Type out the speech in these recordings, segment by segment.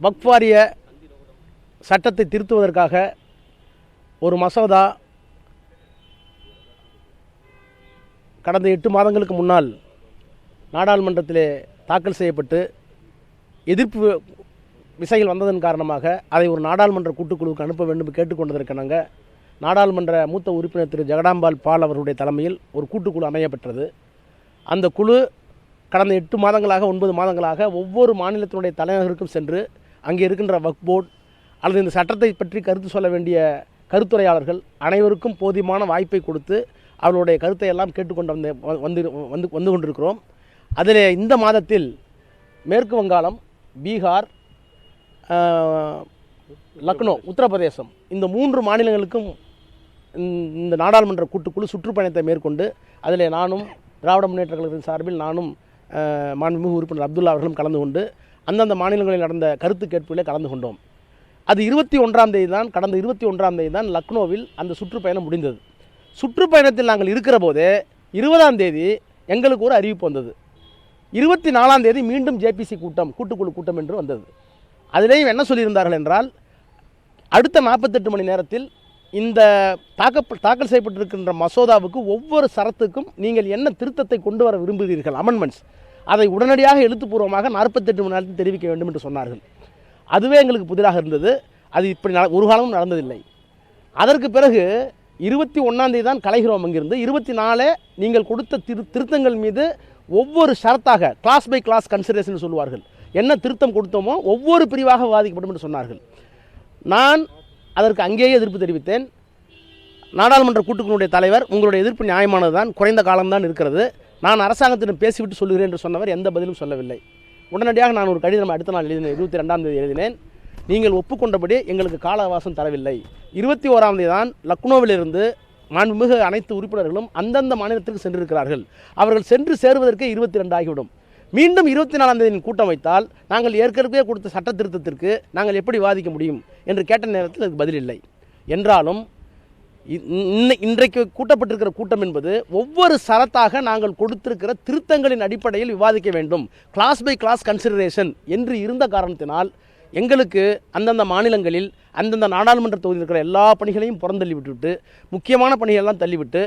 வக்ஃபாரிய சட்டத்தை திருத்துவதற்காக ஒரு மசோதா கடந்த எட்டு மாதங்களுக்கு முன்னால் நாடாளுமன்றத்திலே தாக்கல் செய்யப்பட்டு எதிர்ப்பு விசைகள் வந்ததன் காரணமாக அதை ஒரு நாடாளுமன்ற கூட்டுக்குழுவுக்கு அனுப்ப வேண்டும் கேட்டுக்கொண்டதற்கனங்க நாடாளுமன்ற மூத்த உறுப்பினர் திரு ஜெகடாம்பால் பால் அவர்களுடைய தலைமையில் ஒரு கூட்டுக்குழு அமையப்பெற்றது. அந்த குழு கடந்த எட்டு மாதங்களாக ஒன்பது மாதங்களாக ஒவ்வொரு மாநிலத்தினுடைய தலைநகருக்கும் சென்று அங்கே இருக்கின்ற வக் போர்டு அல்லது இந்த சட்டத்தை பற்றி கருத்து சொல்ல வேண்டிய கருத்துரையாளர்கள் அனைவருக்கும் போதியமான வாய்ப்பை கொடுத்து அவர்களுடைய கருத்தை எல்லாம் கேட்டுக்கொண்டு வந்து வந்து வந்து வந்து கொண்டிருக்கிறோம். அதில் இந்த மாதத்தில் மேற்கு வங்காளம் பீகார் லக்னோ உத்தரப்பிரதேசம் இந்த மூன்று மாநிலங்களுக்கும் இந்த- நாடாளுமன்ற கூட்டுக்குழு சுற்றுப்பயணத்தை மேற்கொண்டு அதில் நானும் திராவிட முன்னேற்ற கழகத்தின் சார்பில் நானும் மாண்புமிகு உறுப்பினர் அப்துல்லா அவர்களும் கலந்து கொண்டு அந்தந்த மாநிலங்களில் நடந்த கருத்து கேட்பிலே கலந்து கொண்டோம். அது இருபத்தி ஒன்றாம் தேதி தான் கடந்த இருபத்தி ஒன்றாம் தேதி தான் லக்னோவில் அந்த சுற்றுப்பயணம் முடிந்தது. சுற்றுப்பயணத்தில் நாங்கள் இருக்கிற போதே இருபதாம் தேதி எங்களுக்கு ஒரு அறிவிப்பு வந்தது. இருபத்தி நாலாம் தேதி மீண்டும் ஜேபிசி கூட்டம் கூட்டுக்குழு கூட்டம் என்று வந்தது. அதிலேயும் என்ன சொல்லியிருந்தார்கள் என்றால் அடுத்த நாற்பத்தெட்டு மணி நேரத்தில் இந்த தாக்க தாக்கல் செய்யப்பட்டிருக்கின்ற மசோதாவுக்கு ஒவ்வொரு சரத்துக்கும் நீங்கள் என்ன திருத்தத்தை கொண்டு வர விரும்புகிறீர்கள்? அமெண்ட்மெண்ட்ஸ் அதை உடனடியாக எழுத்துப்பூர்வமாக நாற்பத்தெட்டு மணி நேரத்தில் தெரிவிக்க வேண்டும் என்று சொன்னார்கள். அதுவே எங்களுக்கு புதிராக இருந்தது. அது இப்படி ஒரு காலமும் நடந்ததில்லை. அதற்கு பிறகு இருபத்தி ஒன்றாந்தேதி தான் கலைகிறோம் அங்கிருந்து. இருபத்தி நாலே நீங்கள் கொடுத்த திரு திருத்தங்கள் மீது ஒவ்வொரு ஷரத்தாக கிளாஸ் பை கிளாஸ் கன்சிடரேஷன் சொல்லுவார்கள். என்ன திருத்தம் கொடுத்தோமோ ஒவ்வொரு பிரிவாக விவாதிக்கப்படும் என்று சொன்னார்கள். நான் அதற்கு அங்கேயே எதிர்ப்பு தெரிவித்தேன். நாடாளுமன்ற கூட்டுக்குழுடைய தலைவர் உங்களுடைய எதிர்ப்பு நியாயமானது தான் குறைந்த காலம்தான் இருக்கிறது. நான் அரசாங்கத்திடம் பேசிவிட்டு சொல்கிறேன் என்று சொன்னவர் எந்த பதிலும் சொல்லவில்லை. உடனடியாக நான் ஒரு கடிதம் அடுத்த நாள் எழுதினேன். இருபத்தி ரெண்டாம் தேதி எழுதினேன். நீங்கள் ஒப்புக்கொண்டபடி எங்களுக்கு கால அவகாசம் தரவில்லை. இருபத்தி ஓராம் தேதி தான் லக்னோவிலிருந்து மாண்புமிகு அனைத்து உறுப்பினர்களும் அந்தந்த மாநிலத்திற்கு சென்றிருக்கிறார்கள். அவர்கள் சென்று சேருவதற்கே இருபத்தி ரெண்டு ஆகிவிடும். மீண்டும் இருபத்தி நாலாம் தேதி கூட்டம் வைத்தால் நாங்கள் ஏற்கனவே கொடுத்த சட்ட திருத்தத்திற்கு நாங்கள் எப்படி வாதிக்க முடியும் என்று கேட்ட நேரத்தில் அதுக்கு பதில் இல்லை. என்றாலும் இன்றைக்கு கூட்டப்பட்டிருக்கிற கூட்டம் என்பது ஒவ்வொரு சரத்தாக நாங்கள் கொடுத்திருக்கிற திருத்தங்களின் அடிப்படையில் விவாதிக்க வேண்டும். கிளாஸ் பை கிளாஸ் கன்சிடரேஷன் என்று இருந்த காரணத்தினால் எங்களுக்கு அந்தந்த மாநிலங்களில் அந்தந்த நாடாளுமன்ற தொகுதியில் இருக்கிற எல்லா பணிகளையும் புறந்தள்ளி விட்டுவிட்டு முக்கியமான பணிகளெல்லாம் தள்ளிவிட்டு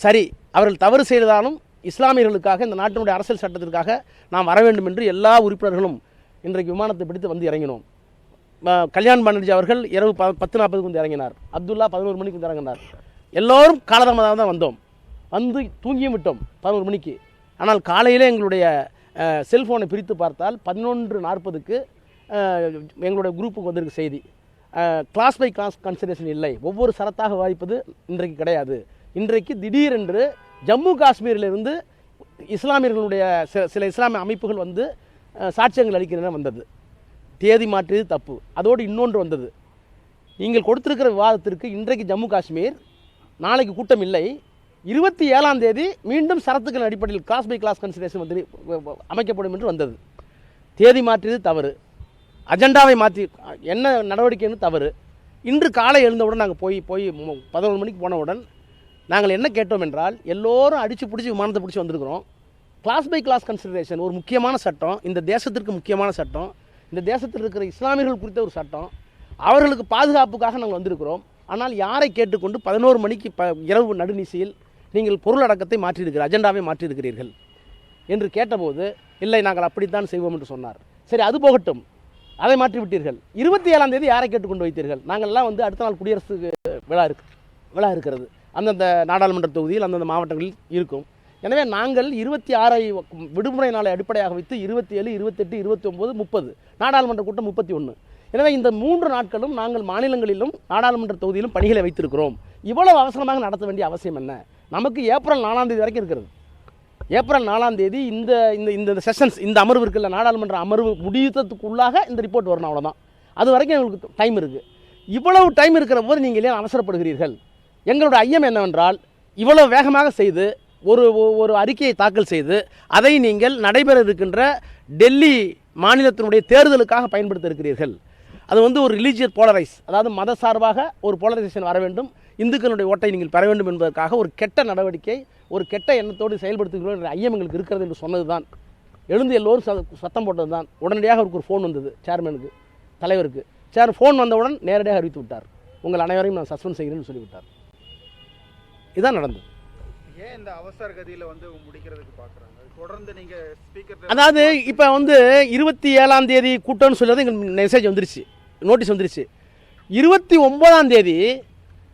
சரி அவர்கள் தவறு செய்தாலும் இஸ்லாமியர்களுக்காக இந்த நாட்டினுடைய அரசியல் சட்டத்திற்காக நாம் வர வேண்டும் என்று எல்லா உறுப்பினர்களும் இன்றைக்கு விமானத்தை பிடித்து வந்து இறங்கினோம். கல்யாண் பானர்ஜி அவர்கள். இரவு ப பத்து நாற்பதுக்கு வந்து இறங்கினார். அப்துல்லா பதினோரு மணிக்கு வந்து இறங்கினார். எல்லோரும் காலதாமதாக தான் வந்தோம். வந்து தூங்கியும் விட்டோம் பதினோரு மணிக்கு. ஆனால் காலையில் எங்களுடைய செல்ஃபோனை பிரித்து பார்த்தால் பதினொன்று நாற்பதுக்கு எங்களுடைய குரூப்புக்கு வந்திருக்கு செய்தி. கிளாஸ் பை கிளாஸ் கன்சிடரேஷன் இல்லை. ஒவ்வொரு சரத்தாக வாய்ப்பது இன்றைக்கு கிடையாது. இன்றைக்கு திடீரென்று ஜம்மு காஷ்மீரிலிருந்து இஸ்லாமியர்களுடைய சில சில இஸ்லாமிய அமைப்புகள் வந்து சாட்சியங்கள் அளிக்கின்றன வந்தது. தேதி மாற்றியது தப்பு. அதோடு இன்னொன்று வந்தது. நீங்கள் கொடுத்திருக்கிற விவாதத்திற்கு இன்றைக்கு ஜம்மு காஷ்மீர் நாளைக்கு கூட்டம் இல்லை. இருபத்தி ஏழாம் தேதி மீண்டும் சரத்துக்கள் அடிப்படையில் கிளாஸ் பை கிளாஸ் கன்சிடரேஷன் வந்து அமைக்கப்படும் என்று வந்தது. தேதி மாற்றியது தவறு. அஜெண்டாவை மாற்றி என்ன நடவடிக்கைன்னு தவறு. இன்று காலை எழுந்தவுடன் நாங்கள் போய் போய் பதினொன்று மணிக்கு போனவுடன் நாங்கள் என்ன கேட்டோம் என்றால் எல்லோரும் அடித்து பிடிச்சி விமானத்தை பிடிச்சி வந்திருக்கிறோம். கிளாஸ் பை கிளாஸ் கன்சிடரேஷன் ஒரு முக்கியமான சட்டம். இந்த தேசத்திற்கு முக்கியமான சட்டம். இந்த தேசத்தில் இருக்கிற இஸ்லாமியர்கள் குறித்த ஒரு சட்டம். அவர்களுக்கு பாதுகாப்புக்காக நாங்கள் வந்திருக்கிறோம். ஆனால் யாரை கேட்டுக்கொண்டு பதினோரு மணிக்கு ப இரவு நடுநிசையில் நீங்கள் பொருளடக்கத்தை மாற்றியிருக்கிறீர்கள் அஜெண்டாவை மாற்றியிருக்கிறீர்கள் என்று கேட்டபோது இல்லை நாங்கள் அப்படித்தான் செய்வோம் என்று சொன்னார். சரி அது போகட்டும். அதை மாற்றி விட்டீர்கள் இருபத்தி ஏழாம் தேதி யாரை கேட்டுக்கொண்டு வைத்தீர்கள்? நாங்கள்லாம் வந்து அடுத்த நாள் குடியரசு விழா இருக்கு விழா இருக்கிறது. அந்தந்த நாடாளுமன்ற தொகுதியில் அந்தந்த மாவட்டங்களில் இருக்கும். எனவே நாங்கள் இருபத்தி ஆறை விடுமுறை நாளை அடிப்படையாக வைத்து இருபத்தி ஏழு இருபத்தெட்டு இருபத்தி ஒம்பது முப்பது நாடாளுமன்ற கூட்டம் முப்பத்தி ஒன்று. எனவே இந்த மூன்று நாட்களும் நாங்கள் மாநிலங்களிலும் நாடாளுமன்ற தொகுதியிலும் பணிகளை வைத்திருக்கிறோம். இவ்வளவு அவசரமாக நடத்த வேண்டிய அவசியம் என்ன? நமக்கு ஏப்ரல் நாலாம் தேதி வரைக்கும் இருக்கிறது. ஏப்ரல் நாலாம் தேதி இந்த இந்த இந்த செஷன்ஸ் இந்த அமர்வு இருக்குல்ல நாடாளுமன்ற அமர்வு முடித்ததுக்குள்ளாக இந்த ரிப்போர்ட் வரணும் அவ்வளோதான் அது வரைக்கும் எங்களுக்கு டைம் இருக்குது இவ்வளவு டைம் இருக்கிற போது நீங்கள் ஏன் அவசரப்படுகிறீர்கள்? எங்களோட ஐயம் என்னவென்றால் இவ்வளவு வேகமாக செய்து ஒரு ஒரு அறிக்கையை தாக்கல் செய்து அதை நீங்கள் நடைபெற இருக்கின்ற டெல்லி மாநிலத்தினுடைய தேர்தலுக்காக பயன்படுத்த இருக்கிறீர்கள் அது வந்து ஒரு ரிலீஜியஸ் போலரைஸ் அதாவது மத சார்பாக ஒரு போலரைசேஷன் வர வேண்டும். இந்துக்களுடைய ஓட்டை நீங்கள் பெற வேண்டும் என்பதற்காக ஒரு கெட்ட நடவடிக்கை ஒரு கெட்ட எண்ணத்தோடு செயல்படுத்துகிறோம் என்ற ஐயம் எங்களுக்கு இருக்கிறது என்று சொன்னது தான் எழுந்து எல்லோரும் ச- சத்தம் போட்டது தான் உடனடியாக அவருக்கு ஒரு ஃபோன் வந்தது சேர்மனுக்கு தலைவருக்கு. சார் ஃபோன் வந்தவுடன் நேரடியாக அறிவித்து விட்டார். உங்கள் அனைவரையும் நான் சஸ்பெண்ட் செய்கிறேன்னு சொல்லிவிட்டார். இதுதான் நடந்தது. ஏன் இந்த அவசர கதியில் வந்து முடிக்கிறதுக்கு தொடர்ந்து ஸ்பீக்கர் அதாவது இப்போ வந்து இருபத்தி ஏழாம் தேதி கூட்டம்னு சொல்லி எங்களுக்கு மெசேஜ் வந்துருச்சு. நோட்டீஸ் வந்துருச்சு. இருபத்தி ஒன்பதாம் தேதி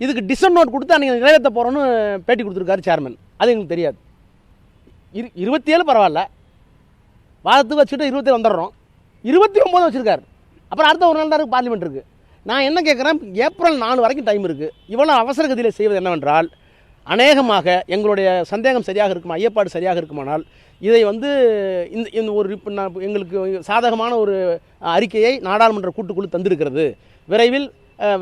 இதுக்கு டிசன் நோட் கொடுத்து அன்றைக்கி நிறைவேற்ற போகிறோன்னு பேட்டி கொடுத்துருக்காரு சேர்மன் அது எங்களுக்கு தெரியாது. இரு இருபத்தி ஏழு பரவாயில்ல. வாரத்துக்கு வச்சுட்டு இருபத்தேழு வந்துடுறோம். இருபத்தி ஒம்பது வச்சுருக்காரு. அப்புறம் அடுத்த ஒரு நாள் தான் பார்லிமெண்ட் இருக்குது நான் என்ன கேட்குறேன் ஏப்ரல் நாலு வரைக்கும் டைம் இருக்குது இவ்வளோ அவசர கதியில் செய்வது என்னவென்றால் அநேகமாக எங்களுடைய சந்தேகம் சரியாக இருக்குமா ஐயப்பாடு சரியாக இருக்குமானால் இதை வந்து இந்த இந்த ஒரு எங்களுக்கு சாதகமான ஒரு அறிக்கையை நாடாளுமன்ற கூட்டுக்குழு தந்திருக்கிறது. விரைவில்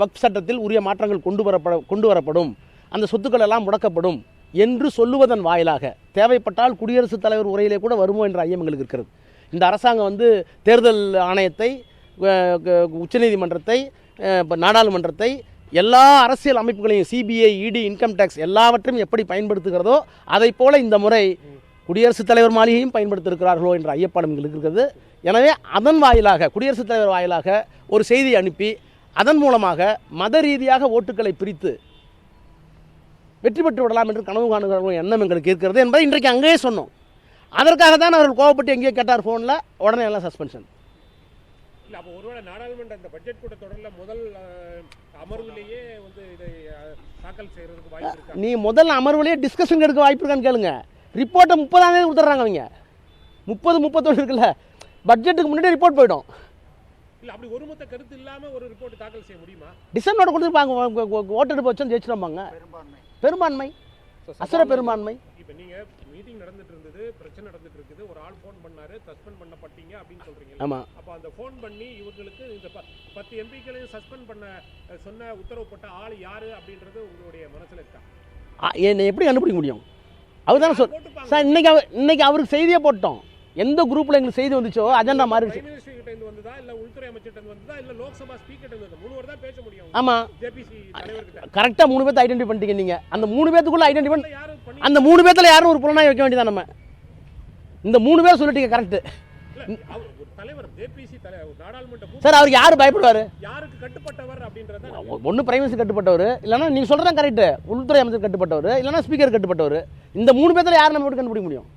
வக்ஃப் சட்டத்தில் உரிய மாற்றங்கள் கொண்டு வரப்பட கொண்டு வரப்படும். அந்த சொத்துக்கள் எல்லாம் முடக்கப்படும் என்று சொல்லுவதன் வாயிலாக தேவைப்பட்டால் குடியரசுத் தலைவர் உரையிலே கூட வருமோ என்ற ஐயம் எங்களுக்கு இருக்கிறது. இந்த அரசாங்கம் வந்து தேர்தல் ஆணையத்தை உச்சநீதிமன்றத்தை நாடாளுமன்றத்தை எல்லா அரசியல் அமைப்புகளையும் சிபிஐ இடி இன்கம் டேக்ஸ் எல்லாவற்றையும் எப்படி பயன்படுத்துகிறதோ அதைப் போல இந்த முறை குடியரசுத் தலைவர் மாளிகையும் பயன்படுத்தியிருக்கிறார்களோ என்ற ஐயப்பாடம் எங்களுக்கு இருக்கிறது. எனவே அதன் வாயிலாக குடியரசுத் தலைவர் வாயிலாக ஒரு செய்தி அனுப்பி அதன் மூலமாக மத ரீதியாக ஓட்டுக்களை பிரித்து வெற்றி பெற்று விடலாம் என்று கனவு காணுகிறார்கள் எண்ணம் எங்களுக்கு இருக்கிறது என்பதை இன்றைக்கு அங்கேயே சொன்னோம். அதற்காக தான் அவர்கள் கோவப்பட்டு எங்கேயோ கேட்டார் ஃபோனில் உடனே எல்லாம் சஸ்பென்ஷன் இல்லை அப்போ ஒருவேளை நாடாளுமன்ற இந்த பட்ஜெட் கூட்டத்தொடரில் முதல் அமர்விலேயே வந்து இதை தாக்கல் செய்யறதுக்கு வாய்ப்பு இருக்கா? நீ முதல் அமர்வுலேயே டிஸ்கஷன் எடுக்க வாய்ப்பு இருக்கான்னு கேளுங்க. ரிப்போர்ட்டை முப்பதாம் தேதி கொடுத்துட்றாங்க அவங்க. முப்பது முப்பத்தொன்று இருக்குல்ல. பட்ஜெட்டுக்கு முன்னாடி ரிப்போர்ட் போயிடும். இல்ல அப்படி ஒருமித்த கருத்து இல்லாம ஒரு ரிப்போர்ட் தாக்கல் செய்ய முடியுமா? டிசம்பரோட கொடுத்துருப்பாங்க ஓட்டெடுப்பு வச்சோம் ஜெயிச்சிருப்பாங்க பெரும்பான்மை. பெரும்பான்மை. அசுர பெரும்பான்மை. இப்போ நீங்க மீட்டிங் நடந்துட்டு இருந்தது பிரச்சனை நடந்துட்டு இருக்குது. ஒரு ஆள் ஃபோன் பண்ணாரு சஸ்பெண்ட் பண்ணப்பட்டீங்க அப்படின்னு சொல்றீங்க ஆமாம் அப்போ அந்த ஃபோன் பண்ணி இவங்களுக்கு இந்த ப- பத்து எம்பிக்களையும் சஸ்பெண்ட் பண்ண சொன்ன உத்தரவுப்பட்ட ஆள் யாரு அப்படின்றது உங்களுடைய மனசுல இருக்கா? என்னை எப்படி கண்டுபிடிக்க முடியும்? அவர் தானே சொல். சார் இன்னைக்கு அவர் இன்னைக்கு அவருக்கு செய்தியே போட்டோம். எந்த குரூப்பில் எங்களுக்கு செய்தி வந்துச்சோ அஜெண்டா மாறிடுச்சு பிரைம் மினிஸ்டர் கிட்ட இருந்து வந்ததா இல்ல உள்துறை அமைச்சர் கிட்ட இருந்து வந்ததா இல்ல லோக்சபா ஸ்பீக்கர் கிட்ட இருந்து மூணு பேர் தான் பேச முடியும். ஆமாம் கரெக்டாக மூணு பேர்த்த ஐடென்டி பண்ணிட்டீங்க நீங்கள் அந்த மூணு பேத்துக்குள்ளே ஐடென்டி பண்ணி யாரு பண்ணி அந்த மூணு பேர்த்துல யாரும் ஒரு புலனாய் வைக்க வேண்டியதான் நம்ம? இந்த மூணு பேர் சொல்லிட்டீங்க கரெக்டு சார் அவர் யார் பயப்படுவார்? ஒன்று பிரைமசி கட்டுப்பட்டவர். இல்லைன்னா நீங்கள் சொல்கிறது கரெக்டு உள்துறை அமைச்சர் கட்டுப்பட்டவர். இல்லைன்னா ஸ்பீக்கர் கட்டுப்பட்டவர். இந்த மூணு பேர்த்துல யார் நம்ம கண்டுபிடிக்க முடியும்?